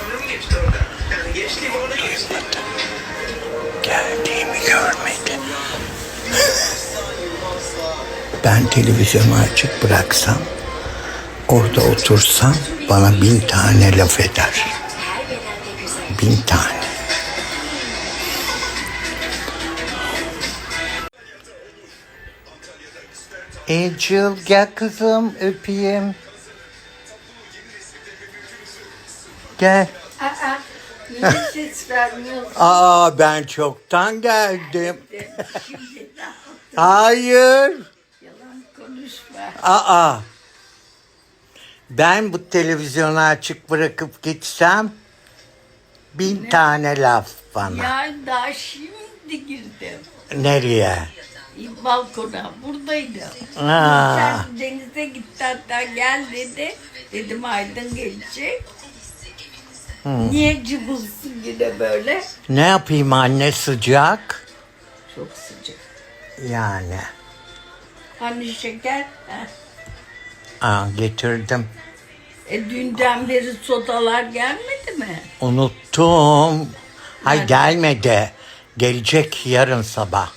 Ömrüm geçti orada. Yani. Geldiğimi görmedi. ben televizyonu açık bıraksam, orada otursam bana bin tane laf eder. Bin tane. Ecil gel kızım öpeyim. Gel. Aa, niye ses vermiyorsun? Aa ben çoktan geldim. Şimdi ne? Hayır. Yalan konuşma. Aa. Ben bu televizyonu açık bırakıp gitsem bin tane laf bana. Ya daha şimdi girdim. Nereye? Balkona buradaydım. Aa. Sen denize gitti hatta gel dedi. Dedim Aydın gelecek. Niye cıbılsın yine böyle? Ne yapayım anne sıcak? Çok sıcak. Yani. Hani şeker? Heh. Aa, getirdim. E dünden beri sodalar gelmedi mi? Unuttum. Hay Nerede? gelmedi. Gelecek yarın sabah.